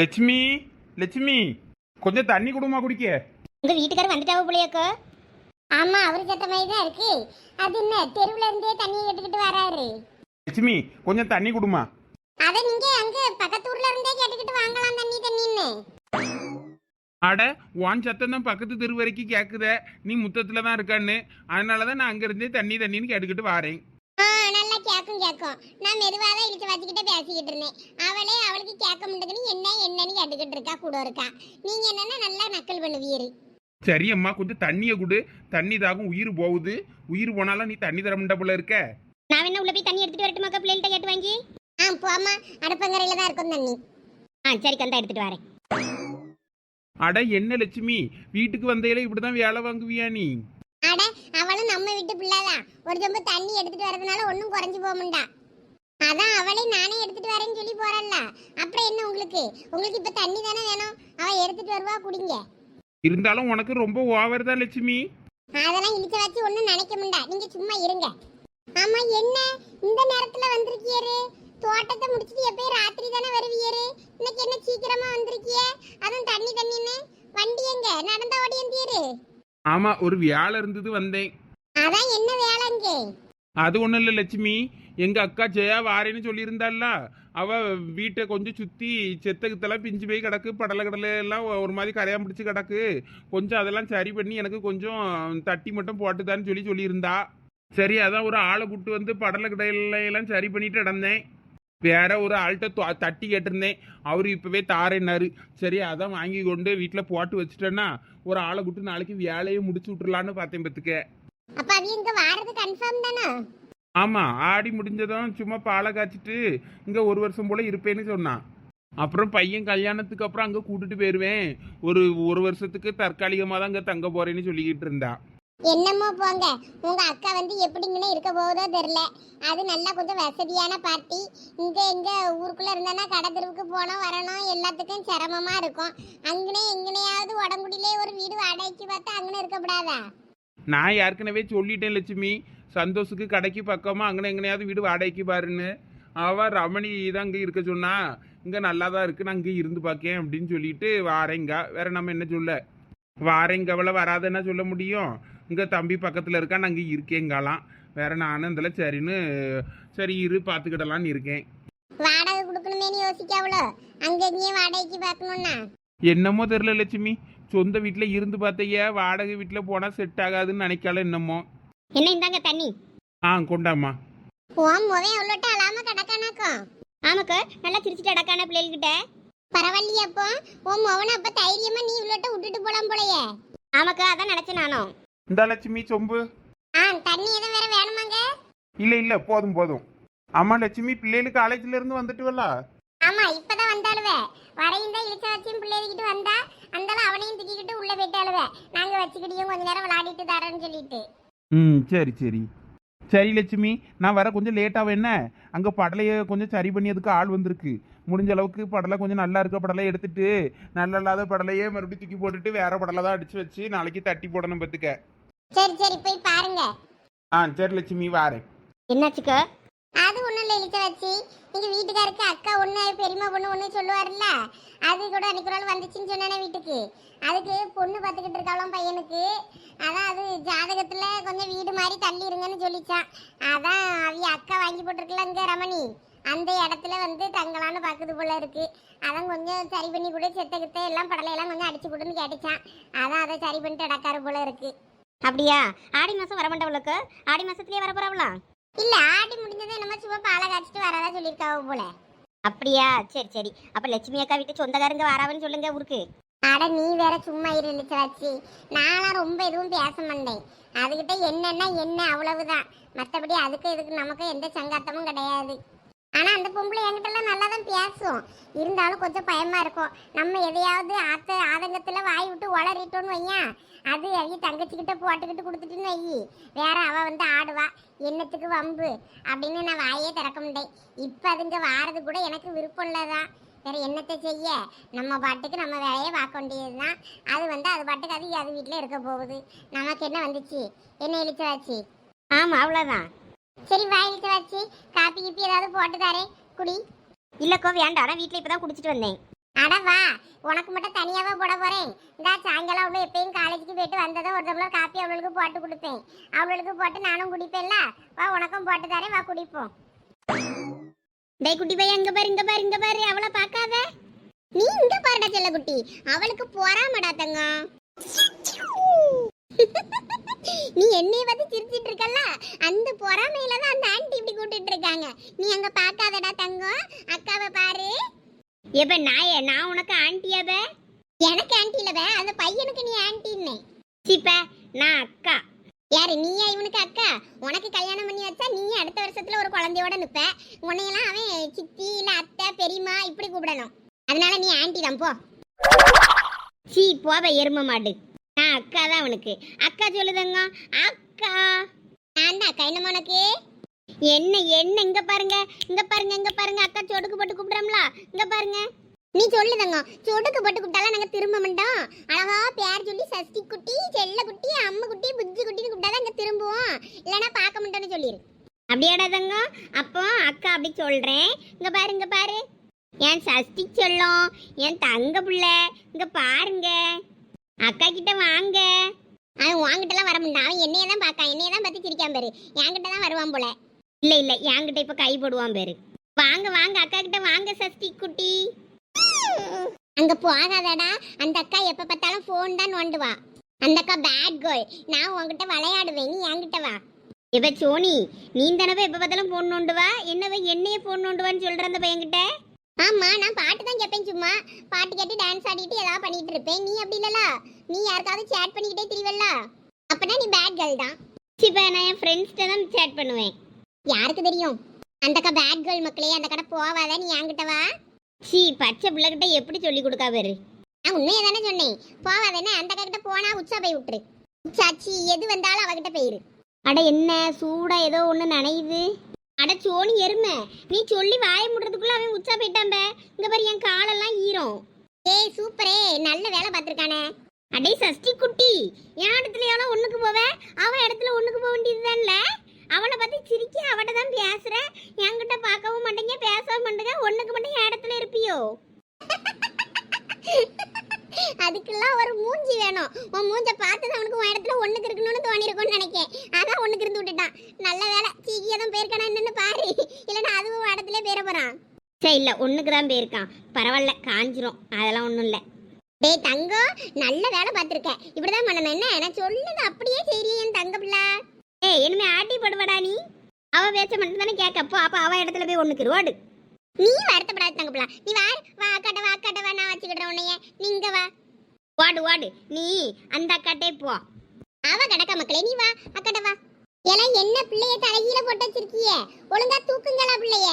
லட்சுமி லட்சுமி கொஞ்சம் தண்ணி கொடுமா குடிக்க. உங்க வீட்டுக்காரர் வந்துட்டாவ போலியாக்கோ? ஆமா அவர் சத்த மாதிரி தான் இருக்கு. அது என்ன தெருவுல இருந்தே தண்ணியை கேட்டுக்கிட்டு வராரு. லட்சுமி கொஞ்சம் தண்ணி கொடுமா. அத நீங்க அங்க பக்கத்து ஊர்ல இருந்தே கேட்டுக்கிட்டு வாங்கலாம் தண்ணி தண்ணின்னு. அட வான் சத்தம் தான் பக்கத்து தெரு வரைக்கும் கேட்குத நீ முத்தத்தில் தான் இருக்கான்னு. அதனால தான் நான் அங்கேருந்தே தண்ணி தண்ணின்னு கேட்டுக்கிட்டு வாரேன். கேக்கும் கேக்கும் நான் மெதுவா தான் இழுத்து வச்சுக்கிட்டே பேசிக்கிட்டு இருந்தேன். அவளே அவளுக்கு கேட்க முடியுதுன்னு என்ன என்னன்னு கேட்டுக்கிட்டு இருக்கா கூட இருக்கா. நீங்க என்னன்னா நல்லா நக்கல் பண்ணுவீரு. சரி அம்மா கொஞ்சம் தண்ணியை கொடு. தண்ணி தாகும் உயிர் போகுது. உயிர் போனாலும் நீ தண்ணி தர முடியா போல இருக்க. நான் என்ன உள்ள போய் தண்ணி எடுத்துட்டு வரட்டுமாக்கா பிள்ளைகிட்ட கேட்டு வாங்கி? ஆ போமா அடுப்பங்கரையில தான் இருக்கும் தண்ணி. ஆ சரி கந்தா எடுத்துட்டு வரேன். அட என்ன லட்சுமி? வீட்டுக்கு வந்தையில இப்படிதான் வேலை வாங்குவியா நீ? அட அவளும் நம்ம வீட்டு பிள்ளைதான். ஒரு சொம்பு தண்ணி எடுத்துட்டு வரதுனால ஒன்றும் குறைஞ்சு போக மாட்டா அதான் அவளே நானே எடுத்துட்டு வரேன்னு சொல்லி போறல்ல அப்புறம் என்ன உங்களுக்கு? உங்களுக்கு இப்ப தண்ணி தானே வேணும்? அவ எடுத்துட்டு வருவா குடிங்க. இருந்தாலும் உனக்கு ரொம்ப ஓவர் தான் லட்சுமி. அதெல்லாம் இழுச்ச வச்சு ஒன்றும் நினைக்க மாட்டா. நீங்க சும்மா இருங்க. ஆமா என்ன? இந்த நேரத்துல வந்திருக்கியாரு? தோட்டத்தை முடிச்சிட்டு எப்பயும் ராத்திரி தானே வருவியாரு? இன்னைக்கு என்ன சீக்கிரமா வந்திருக்கிய? அதுவும் தண்ணி தண்ணின்னு. வண்டி எங்க? நடந்த ஓடியந்தியாரு. ஆமா ஒரு வேலை இருந்தது வந்தேன். அதான் என்ன வேலைங்க அது ஒன்றும் இல்லை லட்சுமி. எங்க அக்கா ஜெயா வாரேன்னு சொல்லியிருந்தாள்ல. அவ வீட்டை கொஞ்சம் சுத்தி செத்தகத்தெல்லாம் பிஞ்சு போய் கிடக்கு படலை கடலை எல்லாம் ஒரு மாதிரி கரையான் பிடிச்சி கிடக்கு. கொஞ்சம் அதெல்லாம் சரி பண்ணி எனக்கு கொஞ்சம் தட்டி மட்டும் போட்டுதான்னு சொல்லி சொல்லியிருந்தா. சரி அதான் ஒரு ஆளை கூட்டு வந்து படலை கடையில எல்லாம் சரி பண்ணிட்டு இடந்தேன் வேற ஒரு ஆள்கிட்ட தட்டி கேட்டிருந்தேன். அவரு இப்பவே தாரேன்னாரு. சரி அதான் வாங்கி கொண்டு வீட்டில் போட்டு வச்சுட்டேன்னா ஒரு ஆளை கூட்டு நாளைக்கு வேலையை முடிச்சு விட்டுறலான்னு பார்த்தேன் பத்துக்க அப்ப அது இங்க வாரது கன்ஃபார்ம் தானே? ஆமா ஆடி முடிஞ்சதும் சும்மா பாலை காய்ச்சிட்டு இங்க ஒரு வருஷம் போல இருப்பேன்னு சொன்னான். அப்புறம் பையன் கல்யாணத்துக்கு அப்புறம் அங்க கூட்டிட்டு போயிருவேன். ஒரு ஒரு வருஷத்துக்கு தற்காலிகமா தான் அங்க தங்க போறேன்னு சொல்லிக்கிட்டு இருந்தா என்னமோ போங்க. உங்க அக்கா வந்து எப்படிங்கன்னு இருக்க போகுதோ தெரியல. அது நல்லா கொஞ்சம் வசதியான பார்ட்டி இங்க எங்க ஊருக்குள்ள இருந்தானா கடை தெருவுக்கு போனோம் வரணும் எல்லாத்துக்கும் சிரமமா இருக்கும். அங்கனே எங்கனையாவது உடம்புடியிலே ஒரு வீடு வாடகைக்கு பார்த்தா அங்கனே இருக்கக்கூடாதா நான் ஏற்கனவே சொல்லிட்டேன் லட்சுமி. சந்தோஷுக்கு கடைக்கு பக்கமா அங்கே எங்கனையாவது வீடு வாடகைக்கு பாருன்னு. அவ ரமணி தான் இங்கே இருக்க சொன்னா இங்கே நல்லா தான் இருக்கு நான் இங்க இருந்து பார்க்கேன் அப்படின்னு சொல்லிட்டு வாரேங்க. வேற நம்ம என்ன சொல்ல? வாரேங்க அவளை வராதுன்னா சொல்ல முடியும். இங்க தம்பி பக்கத்துல இருக்கா? நான் இங்க இருக்கேங்காலாம் வேற நானும் இதில் சரின்னு சரி இரு பார்த்துக்கிடலான்னு இருக்கேன். வாடகை கொடுக்கணுமேனு யோசிக்காவளோ அங்க இங்கேயும் வாடகைக்கு பார்க்கணும்னா? என்னமோ தெரில லட்சுமி. சொந்த வீட்டில் இருந்து பார்த்தைய வாடகை வீட்டில் போனால் செட் ஆகாதுன்னு நினைக்கால என்னமோ. என்ன இந்தாங்க தண்ணி? ஆ கொண்டாம்மா. ஓம் முகம் அவ்வளோட்ட அழாம கிடக்கானாக்கும் ஆமாக்கா நல்லா சிரிச்சிட்டு அடக்கான பிள்ளைகிட்ட பரவாயில்லையே அப்போ. உன் மவனை அப்ப தைரியமா நீ இவ்வளோட்ட விட்டுட்டு போலாம் போலயே. ஆமாக்கா அதான் நினைச்சேன் நானும். இந்தா லட்சுமி சொம்பு. ஆ தண்ணி எதுவும் வேற வேணுமாங்க? இல்லை இல்லை போதும் போதும். ஆமா லட்சுமி பிள்ளைகளுக்கு காலேஜ்ல இருந்து வந்துட்டுவல்ல? ஆமா இப்பதான் வந்தாளுவே. வரையும் தான் இழுச்ச வச்சும் பிள்ளைகிட்டு வந்தா அந்தாலும் அவனையும் தூக்கிக்கிட்டு உள்ள போயிட்டாளுவே. நாங்க வச்சுக்கிட்டியும் கொஞ்ச நேரம் விளையாடிட்டு தரேன்னு சொல்லிட்டு. ம் சரி சரி. சரி லட்சுமி நான் வர கொஞ்சம் லேட்டாக என்ன? அங்கே படலையை கொஞ்சம் சரி பண்ணியதுக்கு ஆள் வந்திருக்கு. முடிஞ்ச அளவுக்கு படலை கொஞ்சம் நல்லா இருக்க படலை எடுத்துட்டு நல்லா இல்லாத படலையே மறுபடியும் தூக்கி போட்டுட்டு வேற படலை தான் அடிச்சு வச்சு நாளைக்கு தட்டி போடணும் பத்துக்க. சரி சரி போய் பாருங்க. ஆ சரி லட்சுமி வாரேன். என்னாச்சுக்கா? அது ஒண்ணும் இல்ல இழுச்ச வச்சு எங்க வீட்டுக்காருக்கு அக்கா ஒண்ணு பெரியம்மா பொண்ணு ஒண்ணு சொல்லுவாருல்ல. அது கூட அன்னைக்கு ஒரு நாள் வந்துச்சுன்னு சொன்னானே வீட்டுக்கு. அதுக்கு பொண்ணு பார்த்துக்கிட்டு இருக்காளாம் பையனுக்கு. அதான் அது ஜாதகத்துல கொஞ்சம் வீடு மாதிரி தள்ளி இருங்கன்னு சொல்லிச்சான். அதான் அவிய அக்கா வாங்கி போட்டிருக்கல இங்க ரமணி. அந்த இடத்துல வந்து தங்கலான்னு பாக்குது போல இருக்கு. அதான் கொஞ்சம் சரி பண்ணி கூட செத்த கித்த எல்லாம் படலையெல்லாம் கொஞ்சம் அடிச்சு கொடுன்னு கேட்டுச்சான். அதான் அதை சரி பண்ணிட்டு அடக்காரு போல இருக்கு. அப்படியா? ஆடி மாசம் வர மாட்டவளுக்கு ஆடி மாசத்துலயே வர போறாவளா இல்ல ஆடி முடிஞ்சதை என்னமோ சும்மா பாலை காய்ச்சிட்டு வரதா சொல்லியிருக்காவ போல. அப்படியா? சரி சரி. அப்ப லட்சுமி அக்கா வீட்டு சொந்தக்காரங்க வராவன்னு சொல்லுங்க ஊருக்கு. அட நீ வேற சும்மா இரு வச்சு நான்லாம் ரொம்ப எதுவும் பேச மாட்டேன். அதுகிட்ட என்னன்னா என்ன அவ்வளவுதான். மற்றபடி அதுக்கு இதுக்கு நமக்கு எந்த சங்காத்தமும் கிடையாது. ஆனால் அந்த பொம்பளை என்கிட்டலாம் நல்லா தான் பேசும். இருந்தாலும் கொஞ்சம் பயமாக இருக்கும். நம்ம எதையாவது ஆத்த ஆதங்கத்தில் வாய் விட்டு உளறிட்டோன்னு வையன். அது அவைய தங்கச்சிக்கிட்ட போட்டுக்கிட்டு கொடுத்துட்டுன்னு வை. வேற அவள் வந்து ஆடுவா. என்னத்துக்கு வம்பு? அப்படின்னு நான் வாயே திறக்க முடியேன் இப்போ அதுங்க வாரது கூட எனக்கு விருப்பம் இல்லதான் வேற என்னத்தை செய்ய? நம்ம பாட்டுக்கு நம்ம வேலையை பார்க்க வேண்டியதுதான். அது வந்து அது பாட்டுக்கு அது அது வீட்டில் இருக்க போகுது. நமக்கு என்ன வந்துச்சு? என்ன இழுச்ச வச்சு ஆமா அவ்வளவுதான். சரி வா இழுச்ச வச்சு காப்பி கிப்பி ஏதாவது போட்டு தரேன். குடி. இல்லக்கோ வேண்டாம். நான் வீட்டுல இப்பதான் குடிச்சிட்டு வந்தேன். அட வா உனக்கு மட்டும் தனியாவே போட போறேன். இந்த சாயங்காலம் அவளும் எப்பயும் காலேஜுக்கு போயிட்டு வந்ததும் ஒரு டம்ளர் காப்பி அவளுக்கு போட்டு கொடுப்பேன். அவளுக்கு போட்டு நானும் குடிப்பேன்ல. வா உனக்கும் போட்டு தரேன். வா குடிப்போம். டேய் குட்டி பையன் இங்க பாரு இங்க பாரு இங்க பாரு. அவளை பார்க்காத. நீ இங்க பாருடா செல்ல குட்டி அவளுக்கு பொறாமடா தங்கம். நீ என்னைய வந்து சிரிச்சிட்டு இருக்கல்ல? அந்த பொறாமையில தான் அந்த ஆன்ட்டி இப்படி கூட்டிட்டு இருக்காங்க. நீ அங்க பார்க்காதடா தங்கம். அக்காவை பாரு. எப்ப நாயே நான் உனக்கு ஆண்டியாப எனக்கு ஆன்ட்டி இல்லவே அந்த பையனுக்கு நீ ஆன்ட்டின்னு சிப்ப நான் அக்கா. யாரு நீயா? இவனுக்கு அக்கா. உனக்கு கல்யாணம் பண்ணி வச்சா நீ அடுத்த வருஷத்துல ஒரு குழந்தையோட நிப்ப. உன்னையெல்லாம் அவன் சித்தி இல்ல அத்தை பெரியம்மா இப்படி கூப்பிடணும். அதனால நீ ஆன்ட்டி தான் போ. சீ போவ எரும மாடு. அக்கா தான் உனக்கு அக்கா சொல்லுதங்க அக்கா. நான் தான் அக்கா. என்னம்மா உனக்கு? என்ன என்ன? இங்க பாருங்க இங்க பாருங்க இங்க பாருங்க. அக்கா சொடுக்கு போட்டு கூப்பிடுறோம்ல. இங்க பாருங்க. நீ சொல்லுதங்க. சொடுக்கு போட்டு கூப்பிட்டாலும் நாங்க திரும்ப மாட்டோம். அழகா பேர் சொல்லி சஷ்டி குட்டி செல்ல குட்டி அம்மு குட்டி புஜ்ஜி குட்டின்னு கூப்பிட்டாதான் இங்க திரும்புவோம். இல்லைன்னா பார்க்க மாட்டோம்னு சொல்லிடு அப்படியாடாதங்க அப்போ அக்கா அப்படி சொல்றேன். இங்க பாரு இங்க பாரு. என் சஷ்டி சொல்லும் என் தங்க புள்ள இங்க பாருங்க. அக்கா கிட்ட வாங்க. அவன் உன்கிட்டலாம் வர முடியும் அவன் என்னைய தான் பார்க்கான் என்னைய தான் பத்தி சிரிக்கான் பாரு. என்கிட்ட தான் வருவான் போல. இல்ல இல்ல என்கிட்ட இப்ப கை போடுவான் பேரு. வாங்க வாங்க அக்கா கிட்ட வாங்க சஷ்டி குட்டி. அங்க போகாதடா. அந்த அக்கா எப்ப பார்த்தாலும் போன் தான் நோண்டுவா. அந்த அக்கா பேட் கேர்ள் நான் உன்கிட்ட விளையாடுவேன். நீ என்கிட்ட வா. இப்ப சோனி நீ தானவே எப்ப பார்த்தாலும் போன் நோண்டுவா? என்னவ என்னைய போன் நோண்டுவான்னு சொல்ற அந்த பையன்கிட்ட? ஆமா நான் பாட்டு தான் கேட்பேன் சும்மா. பாட்டு கேட்டு டான்ஸ் ஆடிட்டு ஏதாவது பண்ணிட்டு இருப்பேன். நீ அப்படி இல்லல நீ யாருக்காவது சேட் பண்ணிக்கிட்டே திரிவல்ல? அப்பனா நீ பேட் கேர்ள் தான். சிப்பா நான் என் ஃப்ரெண்ட்ஸ்கிட்ட தான் சேட் பண்ணுவேன். யாருக்கு தெரியும்? அந்த அக்கா பேட் கேர்ள் மக்களே அந்த கடை போவாத நீ என்கிட்ட வா. சீ பச்சை பிள்ளைகிட்ட எப்படி சொல்லி கொடுக்கா பேரு. நான் உண்மையை தானே சொன்னேன். போவாதேன்னு அந்த கிட்ட போனா உச்சா போய் விட்டுரு. உச்சாச்சி எது வந்தாலும் அவகிட்ட போயிரு. அட என்ன சூடா ஏதோ ஒண்ணு நனையுது. அட சோனி எருமை. நீ சொல்லி வாய முடுறதுக்குள்ள அவன் உச்சா போயிட்டான்ப இங்க பாரு என் காலெல்லாம் ஈரம். ஏய் சூப்பரே. நல்ல வேலை பார்த்துருக்கானே. அடே சஷ்டி குட்டி. என் இடத்துல எவ்வளோ ஒண்ணுக்கு போவ? அவன் இடத்துல ஒண்ணுக்கு போக வேண்டியதுதான்ல? அவனை பத்தி சிரிக்க அவட்ட தான் பேசுற. என்கிட்ட பார்க்கவும் மாட்டேங்க பேசவும் மாட்டேங்க. ஒண்ணுக்கு மட்டும் என் இடத்துல இருப்பியோ? அதுக்கெல்லாம் ஒரு மூஞ்சி வேணும். உன் மூஞ்ச பார்த்து அவனுக்கு உன் இடத்துல ஒண்ணுக்கு இருக்கணும்னு தோணி இருக்கும்னு நினைக்கேன். அதான் ஒண்ணுக்கு நல்ல வேலை. சீக்கியம் தான் போயிருக்கானா என்னன்னு பாரு. இல்லைன்னா அதுவும் உன் இடத்துல பேர போறான். சரி இல்ல ஒண்ணுக்கு தான் போயிருக்கான். பரவாயில்ல காஞ்சிரும். அதெல்லாம் ஒண்ணும் இல்ல. டேய் தங்கம் நல்ல வேலை பார்த்துருக்க. இப்படிதான் பண்ணணும். என்ன? நான் சொல்லுது அப்படியே சரி என் தங்க பிள்ளை. ஏய் இனிமே ஆட்டி போடுவாடா நீ. அவ பேச்ச மட்டும் தானே கேட்கப்போ அப்போ அவ இடத்துல போய் ஒண்ணுக்கு ரோடு நீ வருத்தப்படாத தங்க பிள்ளை. நீ வா வா அக்காட்ட வா அக்காட்ட வா நான் வச்சுக்கிடுறேன் உன்னைய. நீங்க வா. ஓடு ஓடு. நீ அந்த அக்காட்டே போ. அவ கடக்க மக்களே. நீ வா அக்கட வா. எல்லாம் என்ன பிள்ளைய தலையில போட்டு வச்சிருக்கிய? ஒழுங்கா தூக்குங்களா பிள்ளைய?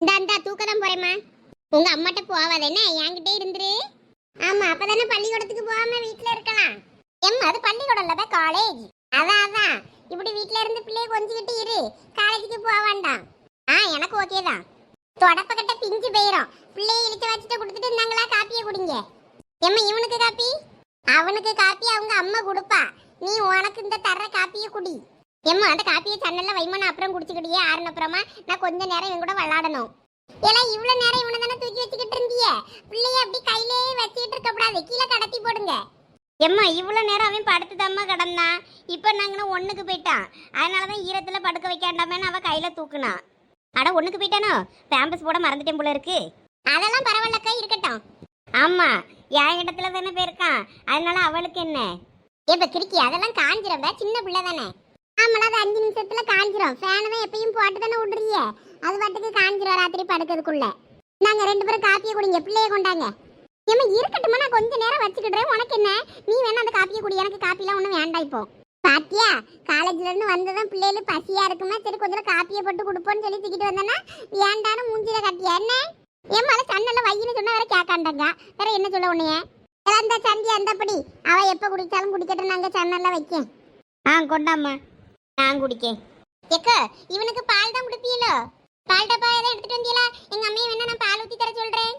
இந்தா அந்த தூக்க தான் போறேம்மா. உங்க அம்மாட்ட போவாத என்ன? என்கிட்டே இருந்துரு. ஆமா அப்பதானே பள்ளிக்கூடத்துக்கு போகாம வீட்டுல இருக்கலாம். எம்மா அது பள்ளிக்கூடம் இல்ல காலேஜ் அதான் அதான். இப்படி வீட்ல இருந்து பிள்ளைய கொஞ்சிக்கிட்டு இரு. காலேஜுக்கு போக வேண்டாம். ஆ எனக்கு ஓகே தான். தொடப்ப பிஞ்சு போயிரும். பிள்ளைய இழுத்து வச்சுட்டு கொடுத்துட்டு இருந்தாங்களா காப்பியை குடிங்க. எம்மா இவனுக்கு காப்பி? அவனுக்கு காப்பி அவங்க அம்மா கொடுப்பா. நீ உனக்கு இந்த தர்ற காப்பியை குடி. எம்மா அந்த காப்பியை சன்னல்ல வைமா நான் அப்புறம் குடிச்சுக்கிட்டியே ஆறுன அப்புறமா நான் கொஞ்ச நேரம் இவன் கூட விளாடணும். ஏன்னா இவ்வளவு நேரம் இவனை தானே தூக்கி வச்சுக்கிட்டு இருந்தியே? பிள்ளைய அப்படி கையிலே வச்சுக்கிட்டு இருக்க கூடாது. கீழே கடத்தி போடுங்க. எம்மா இவ்வளோ நேரம் அவன் படுத்து தம்மா கிடந்தான். இப்போ நாங்கன்னா ஒண்ணுக்கு போயிட்டான். அதனால தான் ஈரத்தில் படுக்க வைக்காண்டாமேன்னு அவன் கையில தூக்குனான். அட ஒண்ணுக்கு போயிட்டானோ? பேம்பஸ் போட மறந்துட்டேன் போல இருக்கு. அதெல்லாம் பரவாயில்லக்கா இருக்கட்டும். ஆமா என் இடத்துல தானே போயிருக்கான். அதனால அவளுக்கு என்ன? இப்ப கிறுக்கி அதெல்லாம் காஞ்சிரும் சின்ன பிள்ளை தானே. ஆமாடா அது அஞ்சு நிமிஷத்துல காஞ்சிரும். ஃபேனை தான் எப்பயும் போட்டு தானே விடுறீங்க அது பாட்டுக்கு காஞ்சிரும் ராத்திரி படுக்கிறதுக்குள்ள. நாங்க ரெண்டு பேரும் காப்பியை குடிங்க. பிள்ளைய கொண்டாங்க. ஏமா இருக்கட்டுமா நான் கொஞ்ச நேரம் வச்சுக்கிடுறேன். உனக்கு என்ன? நீ வேணா அந்த காப்பியை குடி. எனக்கு காப்பிலாம் ஒன்றும் வேண்டாம் இப்போ. பாத்தியா? காலேஜ்ல இருந்து வந்ததும் பிள்ளைகளுக்கு பசியா இருக்குமா? சரி கொஞ்சம் காப்பியை போட்டு கொடுப்போன்னு சொல்லி தூக்கிட்டு வந்தேன்னா வேண்டான்னு மூஞ்சில கட்டியா? என்ன? ஏமா அதை சன்னல்ல வையின்னு சொன்னா வேற கேட்காண்டாங்க. வேற என்ன சொல்ல உன்னைய? அந்த சந்தி அந்தப்படி. அவ எப்ப குடிச்சாலும் குடிக்கட்டும் நாங்க சன்னல்ல வைக்கேன். ஆ கொண்டாம்மா. நான் குடிக்கேன். எக்க இவனுக்கு பால் தான் குடிப்பீங்களோ பால் டப்பா எதை எடுத்துட்டு வந்தீங்களா எங்க அம்மையை வேணா நான் பால் ஊத்தி தர சொல்றேன்.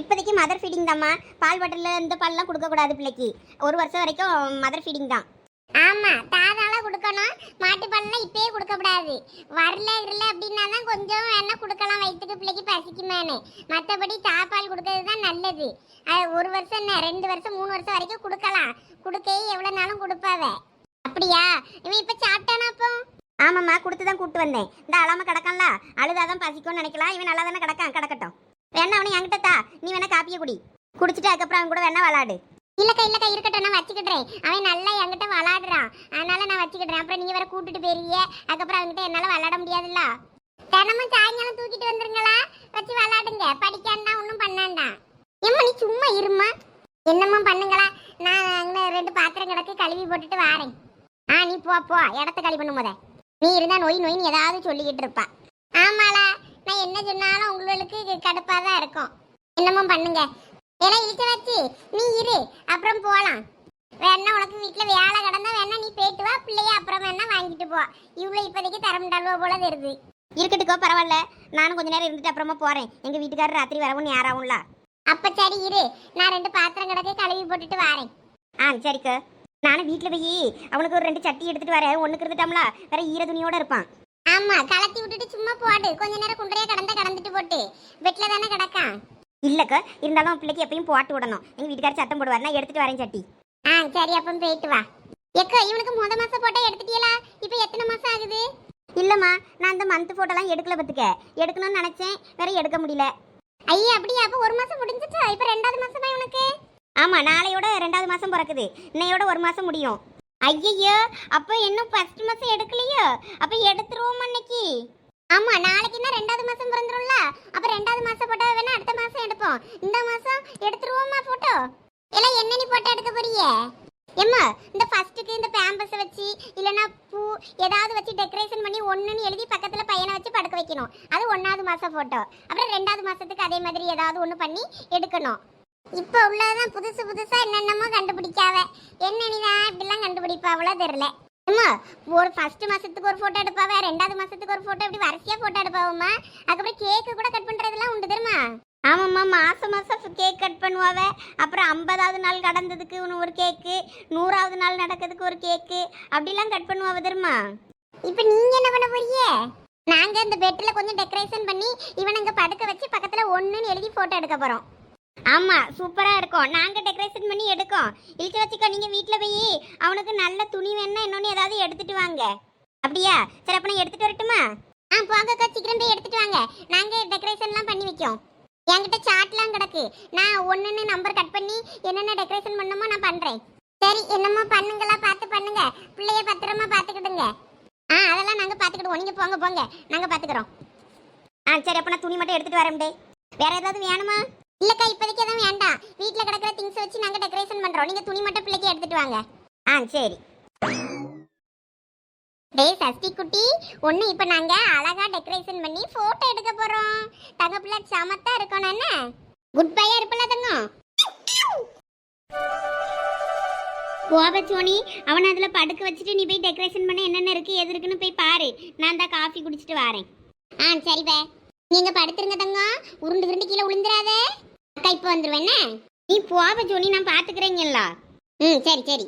இப்போதைக்கு மதர் ஃபீடிங் தாம்மா. பால் பாட்டில் இந்த பால்லாம் கொடுக்கக்கூடாது பிள்ளைக்கு. ஒரு வருஷம் வரைக்கும் மதர் ஃபீடிங் தான். ஆமா தாதாள கொடுக்கணும். மாட்டுப்பால்லாம் இப்பயே கொடுக்க கூடாது வரல இல்ல அப்படின்னா தான் கொஞ்சம் வேணா கொடுக்கலாம். வயிற்றுக்கு பிள்ளைக்கு பசிக்குமேனு மற்றபடி தாப்பால் கொடுக்கறது தான் நல்லது. ஒரு வருஷம் என்ன ரெண்டு வருஷம் மூணு வருஷம் வரைக்கும் கொடுக்கலாம். கொடுக்கே எவ்வளவு நாளும் கொடுப்பாவ. அப்படியா? இவன் இப்ப சாப்பிட்டானா அப்போ? ஆமாம்மா கொடுத்து தான் கூட்டு வந்தேன். இந்த அழாம கிடக்கான்ல அழுதாதான் பசிக்கும்னு நினைக்கலாம். இவன் நல்லா தானே கிடக்கான் கிடக்கட்டும். வேணா அவனை என்கிட்ட தா. நீ வேணா காப்பியை குடி. குடிச்சிட்டு அதுக்கப்புறம் அவன் கூட வேணா விளாடு. இல்லக்கா இல்லக்கா இருக்கட்டும் நான் வச்சுக்கிடுறேன் அவன் நல்லா என்கிட்ட விளாடுறான். அதனால நான் வச்சுக்கிடுறேன் அப்புறம் நீங்க வேற கூட்டிட்டு போயிருவீங்க அதுக்கப்புறம் அவன்கிட்ட என்னால விளாட முடியாதுல்ல. தினமும் சாயங்காலம் தூக்கிட்டு வந்துருங்களா? வச்சு விளாடுங்க. படிக்காண்டா ஒன்றும் பண்ணாண்டா. ஏம்மா நீ சும்மா இருமா என்னம்மா பண்ணுங்களா? நான் அங்கே ரெண்டு பாத்திரம் கிடக்கு கழுவி போட்டுட்டு வாரேன். ஆ நீ போ போ. இடத்த கழி பண்ணும் போத நீ இருந்தா நொய் நொயின்னு ஏதாவது சொல்லிக்கிட்டு இருப்பா. ஆமாளா நான் என்ன சொன்னாலும் உங்களுக்கு கடுப்பாக தான் இருக்கும். என்னமோ பண்ணுங்க. எல்லாம் இழுத்து வச்சு. நீ இரு. அப்புறம் போலாம். வேணா உனக்கு வீட்டுல வேலை கிடந்தா வேணா நீ போயிட்டு வா. பிள்ளைய அப்புறம் வேணா வாங்கிட்டு போ. இவ்வளவு இப்போதைக்கு தரமுண்டாலுவோ போல தெரியுது. இருக்கட்டுக்கோ பரவாயில்ல. நானும் கொஞ்ச நேரம் இருந்துட்டு அப்புறமா போறேன். எங்க வீட்டுக்காரர் ராத்திரி வரவும் நேராகும்ல அப்ப சரி இரு. நான் ரெண்டு பாத்திரம் கிடக்கு கழுவி போட்டுட்டு வாரேன். ஆ சரிக்கா. நானும் வீட்டில் போய் அவனுக்கு ஒரு ரெண்டு சட்டி எடுத்துட்டு வரேன். ஒண்ணுக்கு இருந்துட்டோம்ல வேற ஈர துணியோட இருப்பான். ஆமா கலத்தி விட்டுட்டு சும்மா போடு. கொஞ்ச நேரம் குண்டையா கடந்த கடந்துட்டு போட்டு. பெட்ல தானே கிடக்கான் இல்லக்கா இருந்தாலும் பிள்ளைக்கு எப்பயும் போட்டு விடணும். எங்க வீட்டுக்காரர் சத்தம் போடுவார். நான் எடுத்துட்டு வரேன் சட்டி. ஆ சரி அப்ப போயிட்டு வா. எக்கோ இவனுக்கு முத மாசம் போட்டோ எடுத்துட்டியலா? இப்போ எத்தனை மாசம் ஆகுது? இல்லம்மா நான் இந்த மந்த் போட்டோலாம் எடுக்கல பத்துக்க. எடுக்கணும்னு நினைச்சேன். வேற எடுக்க முடியல. ஐயா அப்படியா? அப்ப ஒரு மாசம் முடிஞ்சிச்சா? இப்ப ரெண்டாவது மாசமா இவனுக்கு? ஆமாம் நாளையோட ரெண்டாவது மாதம் பிறக்குது. இன்னையோட ஒரு மாதம் முடியும். ஐயையோ அப்போ இன்னும் ஃபர்ஸ்ட் மாதம் எடுக்கலையோ? அப்போ எடுத்துருவோம் அன்னைக்கு. ஆமாம் நாளைக்குன்னா ரெண்டாவது மாதம் பிறந்துரும்ல? அப்போ ரெண்டாவது மாதம் போட்டோ வேணா அடுத்த மாதம் எடுப்போம். இந்த மாதம் எடுத்துருவோமா ஃபோட்டோ எல்லாம் என்ன நீ போட்டோ எடுக்க போறியே? எம்மா இந்த ஃபர்ஸ்ட்டுக்கு இந்த பேம்பஸை வச்சு இல்லைன்னா பூ ஏதாவது வச்சு டெக்கரேஷன் பண்ணி ஒன்றுன்னு எழுதி பக்கத்தில் பையனை வச்சு படுக்க வைக்கணும். அது ஒன்றாவது மாதம் ஃபோட்டோ அப்புறம் ரெண்டாவது மாதத்துக்கு அதே மாதிரி ஏதாவது ஒன்று பண்ணி எடுக்கணும். இப்போ உள்ளதான் புதுசு புதுசா என்னென்னமோ கண்டுபிடிக்காவ. என்ன நீதான் இப்படிலாம் கண்டுபிடிப்பாவளோ தெரியல. அம்மா ஒரு ஃபர்ஸ்ட் மாசத்துக்கு ஒரு போட்டோ எடுப்பாவ? ரெண்டாவது மாசத்துக்கு ஒரு போட்டோ இப்படி வரிசையா போட்டோ எடுப்பாவம்மா? அதுக்கப்புறம் கேக்கு கூட கட் பண்றதெல்லாம் உண்டு தெரியுமா? ஆமாம்மா மாசம் மாசம் கேக் கட் பண்ணுவாவ. அப்புறம் ஐம்பதாவது நாள் கடந்ததுக்கு ஒரு கேக்கு நூறாவது நாள் நடக்கிறதுக்கு ஒரு கேக்கு அப்படிலாம் கட் பண்ணுவாவ தெரியுமா? இப்போ நீங்க என்ன பண்ண போறியே நாங்க இந்த பெட்ல கொஞ்சம் டெக்கரேஷன் பண்ணி இவனை இங்கே படுக்க வச்சு பக்கத்துல ஒண்ணுன்னு எழுதி போட்டோ எடுக்க போறோம். ஆமா சூப்பரா இருக்கும். நாங்க டெக்கரேஷன் பண்ணி எடுக்கோம். இழுத்து வச்சுக்கோ நீங்க வீட்ல போய் அவனுக்கு நல்ல துணி வேணா இன்னொன்னு ஏதாவது எடுத்துட்டு வாங்க. அப்படியா? சரி அப்ப நான் எடுத்துட்டு வரட்டுமா? ஆ போங்கக்கா சீக்கிரம் போய் எடுத்துட்டு வாங்க. நாங்க டெக்கரேஷன்லாம் பண்ணி வைக்கோம். என்கிட்ட சாட்லாம் கிடக்கு. நான் ஒண்ணுன்னு நம்பர் கட் பண்ணி என்னென்ன டெக்கரேஷன் பண்ணுமோ நான் பண்றேன். சரி என்னமோ பண்ணுங்களா பார்த்து பண்ணுங்க. பிள்ளைய பத்திரமா பார்த்துக்கிடுங்க. ஆ அதெல்லாம் நாங்க பார்த்துக்கிடுவோம். நீங்க போங்க போங்க. நாங்க பார்த்துக்குறோம். ஆ சரி அப்ப நான் துணி மட்டும் எடுத்துட்டு வரேன் டே வேற ஏதாவது வேணுமா? இல்லக்கா இப்போதைக்கு எதுவும் வேண்டாம். வீட்டில் கிடக்கிற திங்ஸ் வச்சு நாங்கள் டெக்கரேஷன் பண்ணுறோம் நீங்கள் துணி மட்டும் பிள்ளைக்கு எடுத்துட்டு வாங்க. ஆ சரி. டேய் சஷ்டி குட்டி ஒன்று இப்போ நாங்கள் அழகாக டெக்கரேஷன் பண்ணி ஃபோட்டோ எடுக்க போகிறோம் தகப்பில் சமத்தா இருக்கணும் என்ன? குட் பையா இருப்பல தங்கம்? கோபச்சோனி அவனை அதில் படுக்க வச்சுட்டு நீ போய் டெக்கரேஷன் பண்ண என்னென்ன இருக்கு எது இருக்குன்னு போய் பாரு. நான் தான் காஃபி குடிச்சிட்டு வரேன். ஆ சரி பே நீங்கள் படுத்துருங்க தங்கம். உருண்டு உருண்டு கீழே விழுந்துராதே அக்கா இப்போ வந்துருவேன் நீ போவ ஜோனி நான் பாத்துக்கிறேங்கல்ல ம் சரி சரி.